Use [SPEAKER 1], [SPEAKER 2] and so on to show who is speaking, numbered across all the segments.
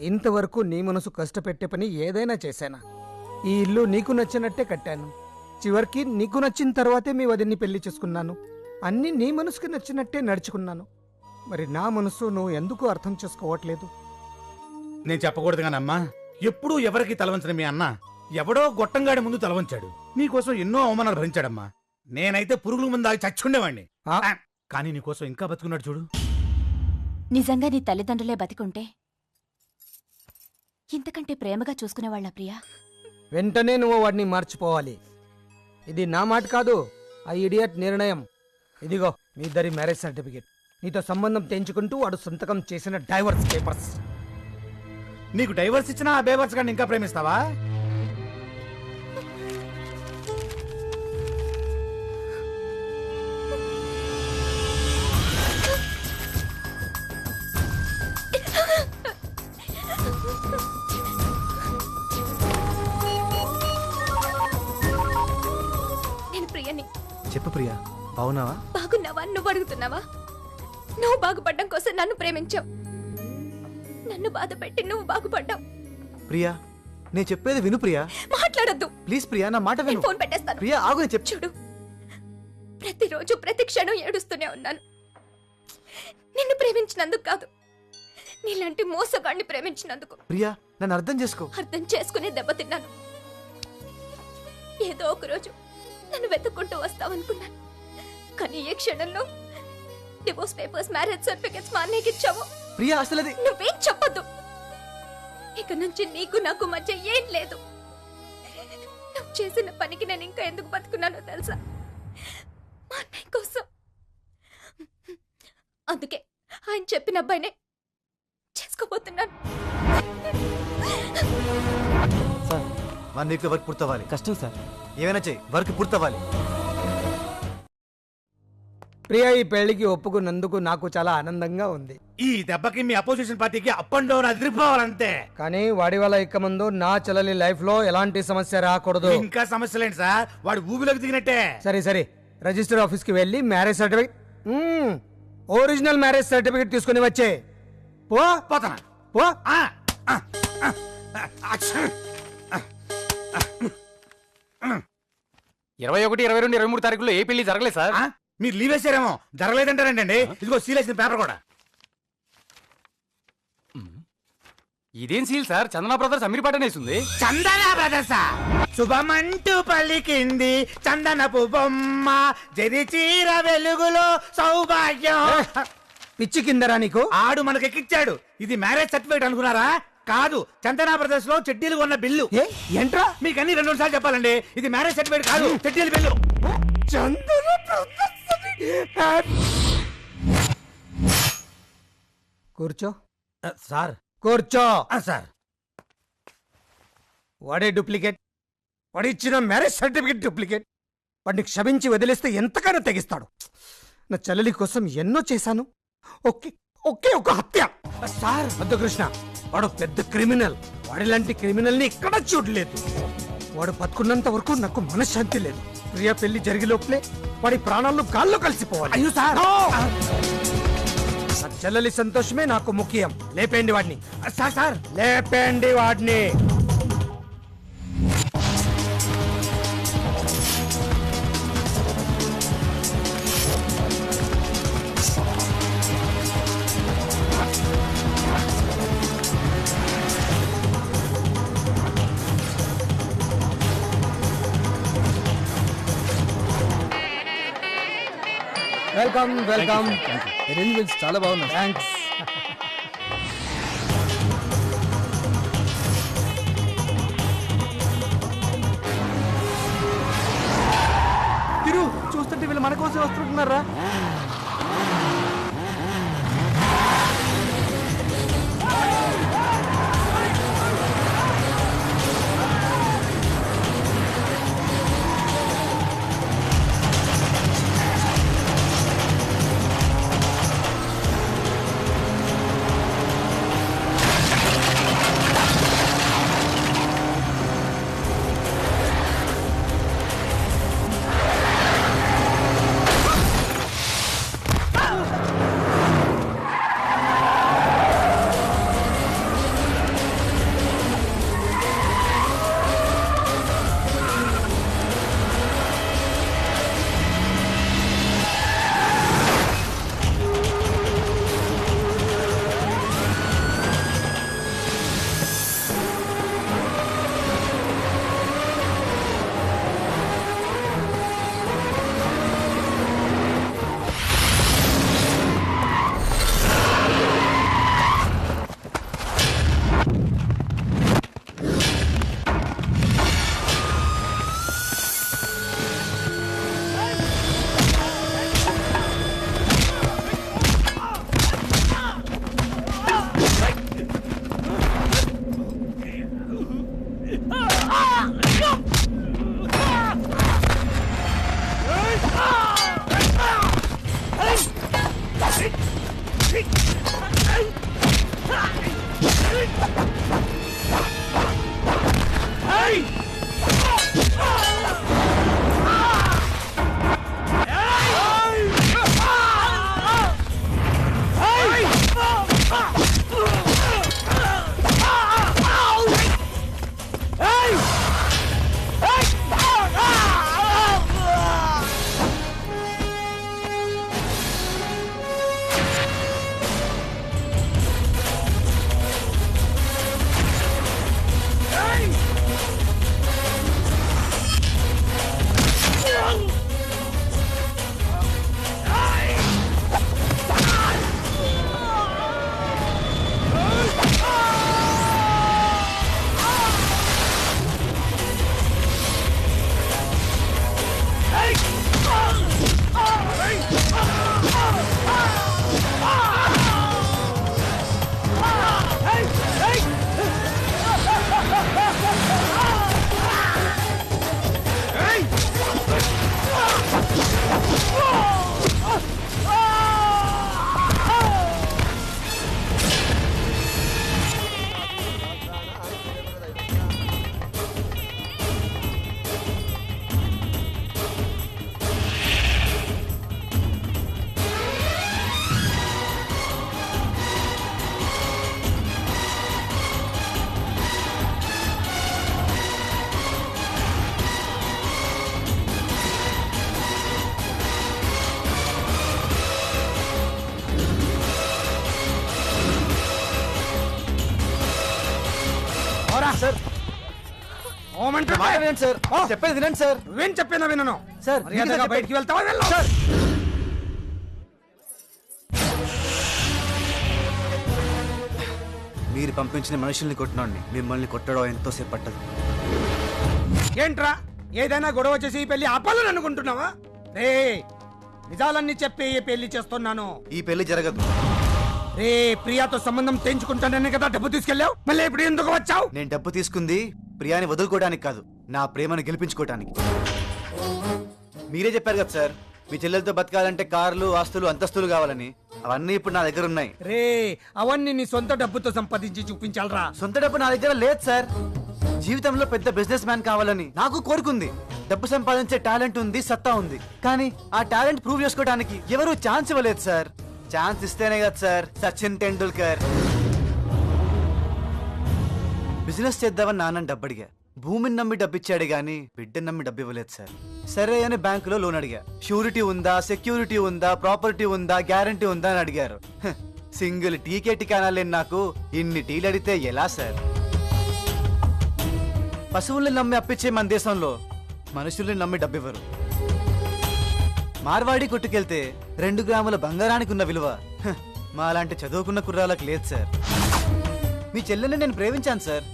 [SPEAKER 1] ఇంతవరకు నీ మనసు కష్టపెట్టే పని ఏదైనా చేశానా? ఈ ఇల్లు నీకు నచ్చినట్టే కట్టాను. చివరికి నీకు నచ్చిన తర్వాతే మీ వదిన్ని పెళ్ళి చేసుకున్నాను. అన్నీ నీ మనసుకి నచ్చినట్టే నడుచుకున్నాను. మరి నా మనసు నువ్వు ఎందుకు అర్థం చేసుకోవట్లేదు?
[SPEAKER 2] నేను చెప్పకూడదు కానమ్మా ఎప్పుడూ ఎవరికి తలవంచిన మీ అన్న ఎవడో గొట్టంగాడి ముందు తలవంచాడు. నీకోసం ఎన్నో అవమానాలు భరించాడమ్మా. నేనైతే పురుగుల ముందు దాగి చచ్చుండేవాణ్ణి.
[SPEAKER 1] ఆ?
[SPEAKER 2] ఆ, కానీ నీకోసం ఇంకా బతుకున్నాడు చూడు.
[SPEAKER 3] నిజంగా నీ తల్లిదండ్రులే బతికుంటే ఇంతకంటే ప్రేమగా చూసుకునేవాళ్ళ ప్రియా?
[SPEAKER 1] వెంటనే నువ్వు వాడిని మార్చిపోవాలి ఇది నా మాట కాదు ఆ ఇడియట్ నిర్ణయం. ఇదిగో మీ ఇద్దరి మ్యారేజ్ సర్టిఫికేట్ నీతో సంబంధం తెంచుకుంటూ వాడు సంతకం చేసిన డైవర్స్ పేపర్స్
[SPEAKER 2] నీకు డైవర్స్ ఇచ్చినా ఆ బేవర్స్ గాడిని ఇంకా ప్రేమిస్తావా?
[SPEAKER 4] బాగున్నావా?
[SPEAKER 5] బాగున్నావా? నువ్వు అడుగుతున్నావా? నువ్వు బాగుపడ్డం కోసం నన్ను ప్రేమించావు. నన్ను బాధ పెట్టి నువ్వు బాగుపడ్డావు.
[SPEAKER 4] ప్రియా నేను చెప్పేది విను ప్రియా.
[SPEAKER 5] మాట్లాడొద్దు.
[SPEAKER 4] ప్లీజ్ ప్రియా నా మాట విను.
[SPEAKER 5] ఫోన్ పెట్టేస్తాను.
[SPEAKER 4] ప్రియా ఆగు నేను చెప్
[SPEAKER 5] చూడు. ప్రతిరోజు ప్రతి క్షణం ఏడుస్తూనే ఉన్నాను. నిన్ను ప్రేమించినందుకు కాదు నీలాంటి మోసగాడిని ప్రేమించినందుకు.
[SPEAKER 4] ప్రియా నన్ను అర్థం చేసుకో.
[SPEAKER 5] అర్థం చేసుకుని దెబ్బతిన్నాను ఏదో ఒక రోజు నన్ను వెతుక్కుంటూ వస్తావనుకున్నాను. కానీ ఏ క్షణంలో? డివోర్స్ పేపర్స్ మ్యారేజ్ సర్టిఫికెట్స్ మా అన్నయ్యకి ఇచ్చావు
[SPEAKER 4] ప్రియా అసలు అది
[SPEAKER 5] నువ్వేం చెప్పొద్దు. ఇక నుంచి నీకు నాకు మధ్య ఏం లేదు. నువ్వు చేసిన పనికి నేను ఇంకా ఎందుకు బతుకున్నానో తెలుసా? మా అన్నయ్య కోసం. అందుకే ఆయన చెప్పిన అబ్బాయినే చేసుకోబోతున్నాను.
[SPEAKER 4] సార్ వన్ వీక్లో వర్క్ పూర్తవ్వాలి. కష్టం సార్. ఏమైనా చెయ్యి వర్క్ పూర్తవ్వాలి.
[SPEAKER 1] ప్రియా ఈ పెళ్ళికి ఒప్పుకున్నందుకు నాకు చాలా ఆనందంగా ఉంది.
[SPEAKER 2] ఈ దెబ్బకి మీ అపోజిషన్ పార్టీకి అప్ అండ్ డౌన్ అదిరిపోవాలంతే
[SPEAKER 1] కానీ వాడి వల్ల ఇక ముందు నా చెల్లెలి లైఫ్లో ఎలాంటి సమస్య రాకూడదు.
[SPEAKER 2] ఇంకా సమస్యలేంటి సార్? వాడు ఊబిలోకి దిగినట్టే.
[SPEAKER 1] సరే సరే. రిజిస్టర్ ఆఫీస్కి వెళ్ళి marriage certificate. Original marriage certificate తీసుకుని వచ్చే. పో.
[SPEAKER 2] పోతానా?
[SPEAKER 1] పో.
[SPEAKER 6] ఇరవై ఒకటి ఇరవై రెండు ఇరవై మూడు తారీఖులో ఏ పెళ్ళి జరగలేదు సార్?
[SPEAKER 2] మీరు లీవ్ వేసారేమో. జరగలేదంటారంటండి. ఇదిగో సీలేసిన పేపర్ కూడా.
[SPEAKER 6] ఇదేం సీల్ సార్? చందన బ్రదర్స్ అమీర్పాట వేసింది.
[SPEAKER 2] చందన బ్రదర్స శుభమంటూ పలికింది చందనపు బొమ్మ. జరి చీర వెలుగులో సౌభాగ్యం.
[SPEAKER 1] పిచ్చి కిందరా నీకు?
[SPEAKER 2] ఆడు మనకెక్కిచ్చాడు. ఇది మ్యారేజ్ సర్టిఫికేట్ అనుకున్నారా? కాదు చందన బ్రదర్స్లో చెడ్డీలు ఉన్న బిల్లు.
[SPEAKER 1] ఏంట్రా?
[SPEAKER 2] మీకు అన్ని రెండు సార్లు చెప్పాలండి. ఇది మ్యారేజ్ సర్టిఫికేట్ కాదు చెడ్డీల బిల్లు.
[SPEAKER 1] చందన కూర్చో.
[SPEAKER 2] సార్.
[SPEAKER 1] కూర్చో.
[SPEAKER 2] ఆ, సార్.
[SPEAKER 1] వాడే డూప్లికేట్. వాడు ఇచ్చిన మ్యారేజ్ సర్టిఫికేట్ డూప్లికేట్. వాడిని క్షమించి వదిలేస్తే ఎంతగానో తెగిస్తాడు. నా చెల్లెలి కోసం ఎన్నో చేశాను. ఒకే ఒకే ఒక హత్య. సార్ వద్దు కృష్ణ వాడు పెద్ద క్రిమినల్. వాడిలాంటి క్రిమినల్ని ఎక్కడా చూడలేదు. వాడు బతుకున్నంత వరకు నాకు మనశ్శాంతి లేదు. ప్రియ పెళ్ళి జరిగే లోపలే వాడి ప్రాణాలు గాల్లో కలిసిపోవాలి.
[SPEAKER 2] అయ్యో సార్!
[SPEAKER 1] నా చెల్లెలి సంతోషమే నాకు ముఖ్యం. లేపేయండి వాడిని.
[SPEAKER 2] Sir sir!
[SPEAKER 1] లేపేయండి వాడిని. వెల్కమ్ వెల్కమ్ అరేంజ్మెంట్స్ చాలా బాగున్నాయి. థ్యాంక్స్
[SPEAKER 4] తిరు చూస్తుంటే వీళ్ళు మన కోసం వస్తుంటున్నారా? వినండి సార్. చెప్పేది వినండి సార్.
[SPEAKER 1] నువ్వేం చెప్పినా వినను.
[SPEAKER 4] సార్,
[SPEAKER 1] మర్యాదగా. బయటికి వెళ్తావా వెళ్ళు
[SPEAKER 4] సార్. మీరు పంపించిన మనుషుల్ని కొట్టినండి మిమ్మల్ని కొట్టడం ఎంతోసేపు పట్టదు.
[SPEAKER 1] ఏంట్రా? ఏదైనా గొడవ చేసి ఈ పెళ్ళి ఆపాలని అనుకుంటున్నావా? రే నిజాలన్నీ చెప్పి ఈ పెళ్ళి చేస్తున్నాను.
[SPEAKER 4] ఈ పెళ్ళి జరగదు.
[SPEAKER 1] రే ప్రియాతో సంబంధం తెంచుకుంటానని కదా డబ్బు తీసుకెళ్ళావు? మళ్ళీ ఇప్పుడు ఎందుకు వచ్చావు?
[SPEAKER 4] నేను డబ్బు తీసుకుంది ప్రియాని వదులుకోవడానికి కాదు. నా ప్రేమను గెలిపించుకోవడానికి మీరే చెప్పారు కదా సార్ మీ చెల్లెలతో బతకాలంటే కార్లు ఆస్తులు అంతస్తులు కావాలని. అవన్నీ ఇప్పుడు నా దగ్గర ఉన్నాయి.
[SPEAKER 1] రే అవన్నీ నీ సొంత డబ్బుతో సంపాదించి చూపించాలరా.
[SPEAKER 4] సొంత డబ్బు నా దగ్గర లేదు సార్. జీవితంలో పెద్ద బిజినెస్ మ్యాన్ కావాలని నాకు కోరుకుంది డబ్బు సంపాదించే టాలెంట్ ఉంది సత్తా ఉంది. కానీ ఆ టాలెంట్ ప్రూవ్ చేసుకోవడానికి ఎవరు ఛాన్స్ ఇవ్వలేదు సార్. ఛాన్స్ ఇస్తేనే కదా సార్ సచిన్ టెండూల్కర్. బిజినెస్ చేద్దామని నాన్న డబ్బు అడిగా భూమిని నమ్మి డబ్బిచ్చాడు గాని బిడ్డని నమ్మి డబ్బు ఇవ్వలేదు సార్. సరే అని బ్యాంకులో లోన్ అడిగా. షూరిటీ ఉందా సెక్యూరిటీ ఉందా ప్రాపర్టీ ఉందా గ్యారంటీ ఉందా అని అడిగారు. సింగిల్ టీకే టికానాలేని నాకు ఇన్ని టీలు అడిగితే ఎలా సార్? పశువుల్ని నమ్మి అప్పించే మన దేశంలో మనుషుల్ని నమ్మి డబ్బివ్వరు. మార్వాడి కొట్టుకెళ్తే రెండు గ్రాముల బంగారానికి ఉన్న విలువ మా లాంటి చదువుకున్న కుర్రాలకు లేదు సార్. మీ చెల్లెల్ని నేను ప్రేమించాను సార్.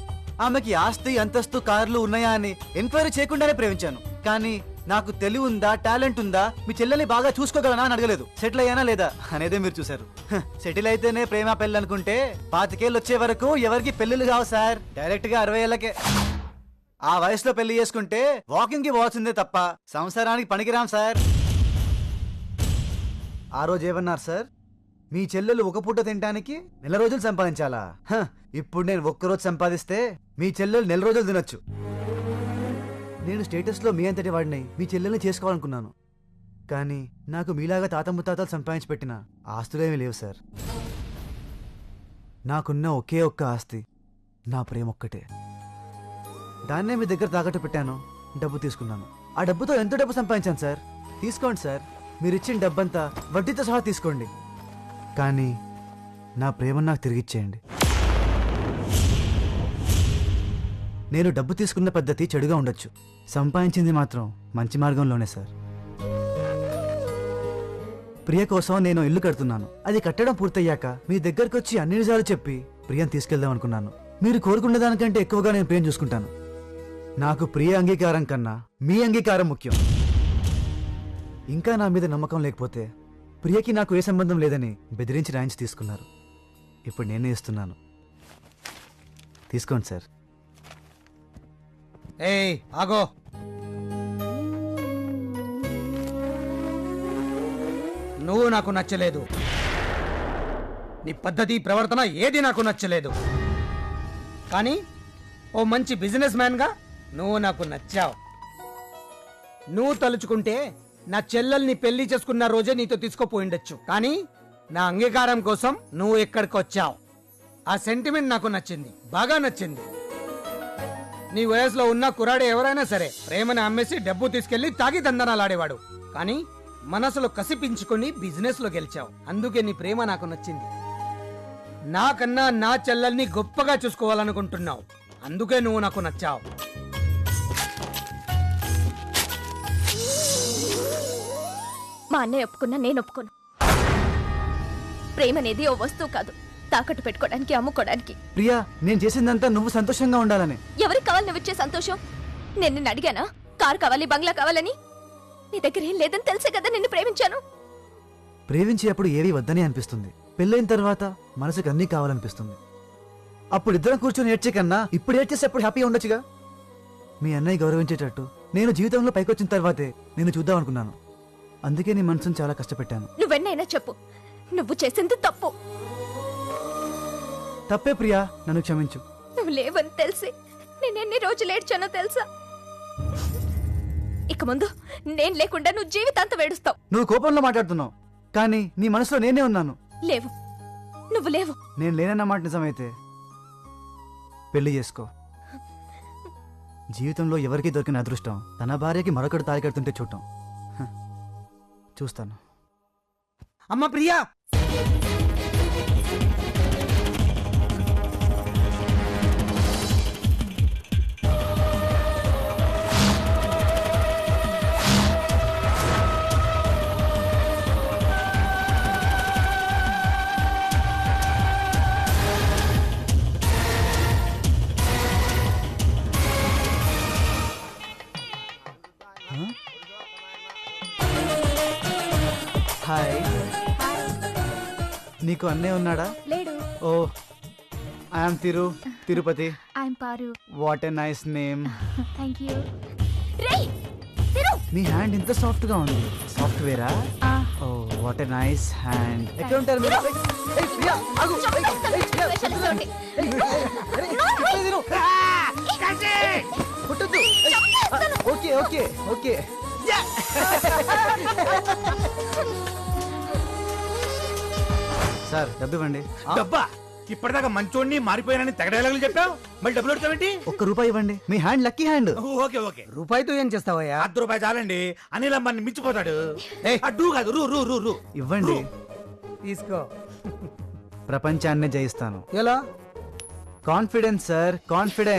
[SPEAKER 4] ఆమెకి ఆస్తి అంతస్తు కార్లు ఉన్నాయా అని ఎంక్వైరీ చేయకుండానే ప్రేమించాను. కానీ నాకు తెలివి ఉందా టాలెంట్ ఉందా మీ చెల్లెల్ని బాగా చూసుకోగలనా అని అడగలేదు. సెటిల్ అయ్యానా లేదా అనేదే మీరు చూశారు. సెటిల్ అయితేనే ప్రేమ పెళ్ళి అనుకుంటే పాతికేళ్ళు వచ్చే వరకు ఎవరికి పెళ్ళిళ్ళు కావు సార్. డైరెక్ట్గా అరవై ఏళ్ళకే. ఆ వయసులో పెళ్ళి చేసుకుంటే వాకింగ్కి పోవాల్సిందే తప్ప సంసారానికి పనికిరాం సార్. ఆ రోజు ఏమన్నారు సార్? మీ చెల్లెలు ఒక పూట తినడానికి నెల రోజులు సంపాదించాలా? ఇప్పుడు నేను ఒక్కరోజు సంపాదిస్తే మీ చెల్లెలు నెల రోజులు తినొచ్చు. నేను స్టేటస్లో మీ అంతటి వాడిని మీ చెల్లెల్ని చేసుకోవాలనుకున్నాను. కానీ నాకు మీలాగా తాత ముత్తాతలు సంపాదించి పెట్టిన ఆస్తులేమీ లేవు సార్. నాకున్న ఒకే ఒక్క ఆస్తి నా ప్రేమ ఒక్కటే. దాన్నే మీ దగ్గర తాకట్టు పెట్టాను డబ్బు తీసుకున్నాను. ఆ డబ్బుతో ఎంతో డబ్బు సంపాదించాను సార్. తీసుకోండి సార్. మీరు ఇచ్చిన డబ్బంతా వడ్డీతో సహా తీసుకోండి. కానీ నా ప్రేమను నాకు తిరిగిచ్చేయండి. నేను డబ్బు తీసుకున్న పద్ధతి చెడుగా ఉండొచ్చు. సంపాదించింది మాత్రం మంచి మార్గంలోనే సార్. ప్రియ కోసం నేను ఇల్లు కడుతున్నాను. అది కట్టడం పూర్తయ్యాక మీ దగ్గరకు వచ్చి అన్ని నిజాలు చెప్పి ప్రియని తీసుకెళ్దాం అనుకున్నాను. మీరు కోరుకున్న దానికంటే ఎక్కువగా నేను ప్రియం చూసుకుంటాను. నాకు ప్రియ అంగీకారం కన్నా మీ అంగీకారం ముఖ్యం. ఇంకా నా మీద నమ్మకం లేకపోతే ప్రియకి నాకు ఏ సంబంధం లేదని బెదిరించి రాయించి తీసుకున్నారు. ఇప్పుడు నేనే ఇస్తున్నాను. తీసుకోండి సార్.
[SPEAKER 1] ఏయ్ ఆగో. నువ్వు నాకు నచ్చలేదు. నీ పద్ధతి ప్రవర్తన ఏది నాకు నచ్చలేదు. కానీ ఓ మంచి బిజినెస్ మ్యాన్గా నువ్వు నాకు నచ్చావు. నువ్వు తలుచుకుంటే నా చెల్లెల్ని పెళ్ళి చేసుకున్న రోజే నీతో తీసుకుపోయిండొచ్చు కానీ నా అంగీకారం కోసం నువ్వు ఇక్కడికి వచ్చావు? ఆ సెంటిమెంట్ నాకు నచ్చింది. బాగా నచ్చింది. నీ వయసులో ఉన్న కురాడు ఎవరైనా సరే ప్రేమను అమ్మేసి డబ్బు తీసుకెళ్ళి తాగి దందనాలాడేవాడు. కానీ మనసులో కసిపించుకొని బిజినెస్లో గెలిచావు. అందుకే నీ ప్రేమ నాకు నచ్చింది. నాకన్నా నా చెల్లెల్ని గొప్పగా చూసుకోవాలనుకుంటున్నావు. అందుకే నువ్వు నాకు నచ్చావు.
[SPEAKER 5] మా అన్నయ్య ఒప్పుకున్నా నేను ఒప్పుకోను. ప్రేమ అనేది ఓ వస్తువు కాదు. తాకట్టు పెట్టుకోవడానికి అమ్ముకోవడానికి.
[SPEAKER 4] ప్రియా నేను చేసిందంతా నువ్వు సంతోషంగా ఉండాలని.
[SPEAKER 5] ఎవరికి కావాలి నువ్వు ఇచ్చే సంతోషం? నేను నిన్ను అడిగానా? కారు కావాలి బంగ్లా కావాలని? నీ దగ్గర ఏం లేదని తెలిసే కదా నిన్ను ప్రేమించాను.
[SPEAKER 4] ప్రేమించేటప్పుడు ఏవి వద్దని అనిపిస్తుంది. పెళ్ళైన తర్వాత మనసుకు అన్నీ కావాలనిపిస్తుంది. అప్పుడు ఇద్దరం కూర్చొని ఏడ్చే కన్నా ఇప్పుడు ఏడ్చేసేప్పుడు హ్యాపీగా ఉండొచ్చుగా? మీ అన్నయ్య గౌరవించేటట్టు నేను జీవితంలో పైకొచ్చిన తర్వాతే నేను చూద్దాం అనుకున్నాను అందుకే నీ మనసును చాలా కష్టపెట్టాను.
[SPEAKER 5] నువ్వెన్నైనా చెప్పు. నువ్వు చేసింది తప్పు.
[SPEAKER 4] తప్పే ప్రియా నన్ను క్షమించు.
[SPEAKER 5] నువ్వు లేవని తెలిసి నేను ఎన్ని రోజులు ఏడ్చానో తెలుసా? ఇక ముందు నేను లేకుండా నువ్వు జీవితాంతం ఏడుస్తావు.
[SPEAKER 4] నువ్వు కోపంలో మాట్లాడుతున్నావు కానీ నీ మనసులో నేనే ఉన్నాను.
[SPEAKER 5] లేవు. నువ్వు లేవు.
[SPEAKER 4] నేను లేనన్న మాట నిజమైతే పెళ్ళి చేసుకో. జీవితంలో ఎవరికి దొరికిన అదృష్టం తన భార్యకి మరొకటి తాలి కడుతుంటే చూడటం. చూస్తాను.
[SPEAKER 1] అమ్మ ప్రియా!
[SPEAKER 4] హాయ్ నీకు అన్నే ఉన్నాడా
[SPEAKER 5] లేడు
[SPEAKER 4] oh I'm Thiru Tirupati
[SPEAKER 5] I'm Paru
[SPEAKER 4] what a nice name
[SPEAKER 5] thank you
[SPEAKER 4] me hand ఇంత సాఫ్ట్గా ఉంది సాఫ్ట్వేరా oh what a nice hand ఎక్కడ ఉంటారు మీరు ఓకే ఓకే ఓకే సార్ డబ్బు ఇవ్వండి
[SPEAKER 2] డబ్బా? ఇప్పటిదాకా మంచోడిని మారిపోయానని తెగ డైలాగులు చెప్పావు? మళ్ళీ డబ్బులు అడుగుతావేంటి
[SPEAKER 4] ఒక్క రూపాయి ఇవ్వండి. మీ hand lucky hand.
[SPEAKER 2] Okay okay.
[SPEAKER 1] రూపాయితో ఏం చేస్తావయ్యా?
[SPEAKER 2] అర్ధ రూపాయి చాలండి. అనిల్ అంబాన్ని మించిపోతాడు.
[SPEAKER 1] ఏయ్.
[SPEAKER 2] ఆ, డూ కాదు రూ రూ రూ రూ.
[SPEAKER 4] ఇవ్వండి.
[SPEAKER 1] తీసుకో.
[SPEAKER 4] ప్రపంచాన్నే జయిస్తాను.
[SPEAKER 1] ఎలా?
[SPEAKER 4] Confidence sir confidence